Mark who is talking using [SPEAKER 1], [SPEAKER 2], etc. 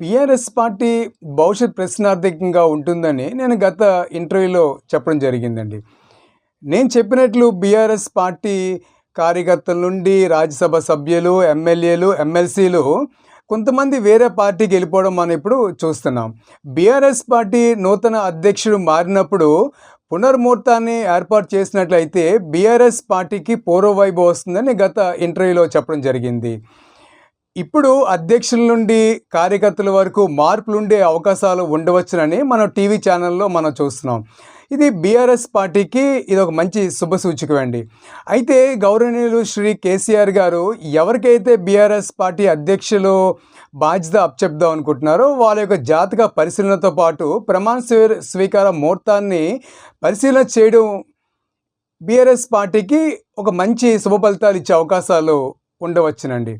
[SPEAKER 1] PRS party భవిష్యత్ ప్రశ్నార్థకంగా ఉంటుందని నేను గత ఇంటర్వ్యూలో చెప్పడం జరిగిందండి. నేను చెప్పినట్లు బీఆర్ఎస్ పార్టీ కార్యకర్తల నుండి రాజ్యసభ సభ్యులు ఎమ్మెల్యేలు ఎమ్మెల్సీలు కొంతమంది వేరే పార్టీకి వెళ్ళిపోవడం మనం ఇప్పుడు చూస్తున్నాం. బీఆర్ఎస్ పార్టీ నూతన అధ్యక్షుడు మారినప్పుడు పునర్ముహూర్తాన్ని ఏర్పాటు చేసినట్లయితే బీఆర్ఎస్ పార్టీకి పూర్వవైభవం వస్తుందని గత ఇంటర్వ్యూలో చెప్పడం జరిగింది. ఇప్పుడు అధ్యక్షుల నుండి కార్యకర్తల వరకు మార్పులు ఉండే అవకాశాలు ఉండవచ్చునని మనం టీవీ ఛానల్లో మనం చూస్తున్నాం. ఇది బీఆర్ఎస్ పార్టీకి ఇది ఒక మంచి శుభ సూచికమండి అండి. అయితే గౌరవనీయులు శ్రీ కేసీఆర్ గారు ఎవరికైతే బీఆర్ఎస్ పార్టీ అధ్యక్షులు బాధ్యత అప్పచెప్దాం అనుకుంటున్నారో వాళ్ళ యొక్క జాతక పరిశీలనతో పాటు ప్రమాణ స్వీ- స్వీకార ముహూర్తాన్ని పరిశీలన చేయడం బీఆర్ఎస్ పార్టీకి ఒక మంచి శుభ ఫలితాలు ఇచ్చే అవకాశాలు ఉండవచ్చునండి.